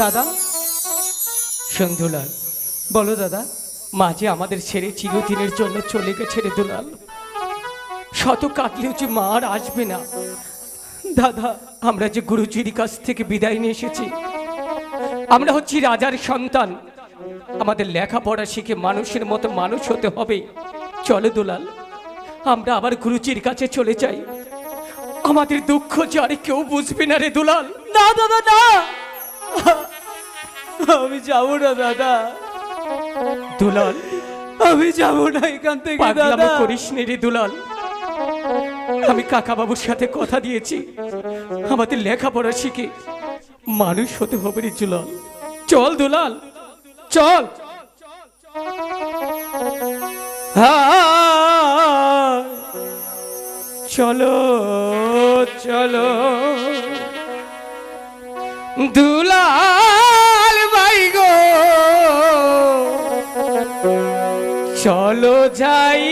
দাদা? সন্ধুলাল বলো দাদা, মাঝে আমাদের ছেড়ে চিরদিনের জন্য চলে গেছে রে দুলাল। শত কাটলেও যে মা আর আসবে না। দাদা, আমরা যে গুরুজির কাছ থেকে বিদায় নিয়ে এসেছি, আমরা হচ্ছি রাজার সন্তান। আমাদের লেখাপড়া শিখে মানুষের মতো মানুষ হতে হবে। চলো দুলাল, আমরা আবার গুরুজির কাছে চলে যাই। আমাদের দুঃখ যে আর কেউ বুঝবে না রে দুলাল। না দাদা না! আমি যাব না দাদা। দুলাল। আমি যাব না এখান থেকে দাদা। করিস নে রে দুলাল। আমি কাকা বাবুর সাথে কথা দিয়েছি। আমাদের লেখাপড়া শিখে মানুষ হতে হবে রে দুলাল। চল দুলাল চল। হ্যাঁ, চলো চলো। দুলাল ভাই গো। চলো যাই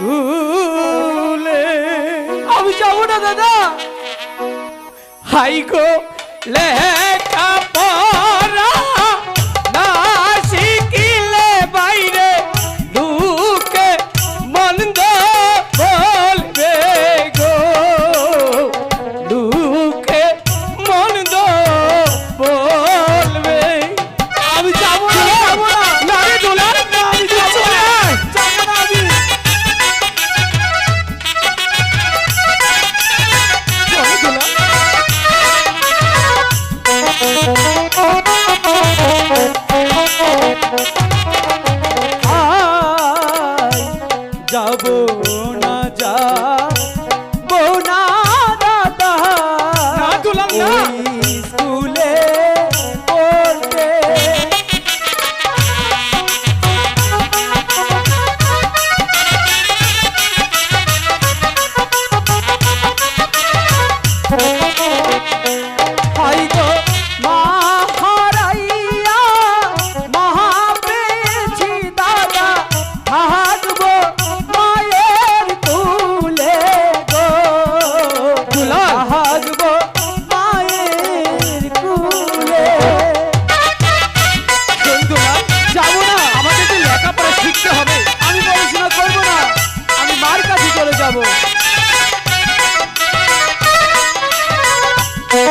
ভুলে আমি যাব না দাদা। হাই গো লেখা যাব না যাব না দাদা না, দুলাল, না। ওই স্কুলে পড়তে হয়তো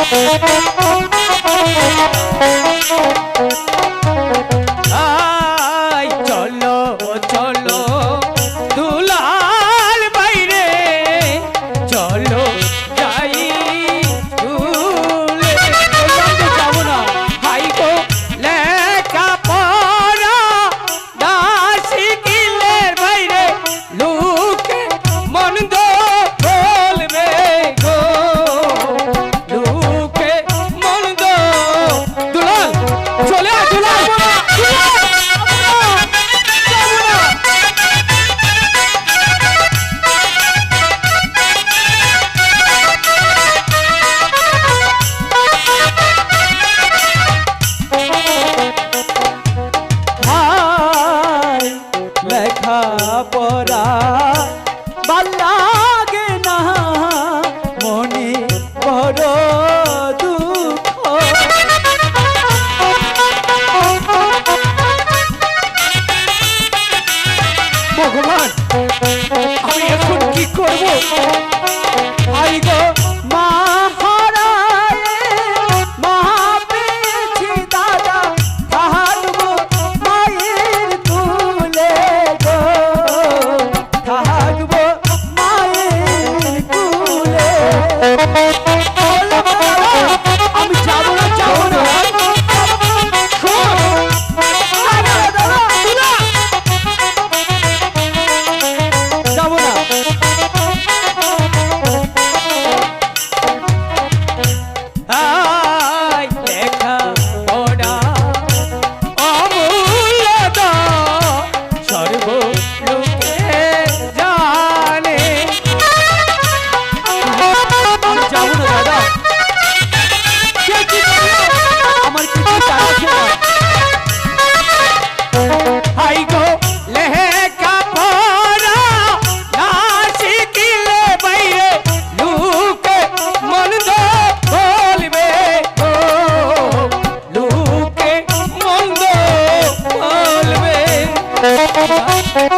আই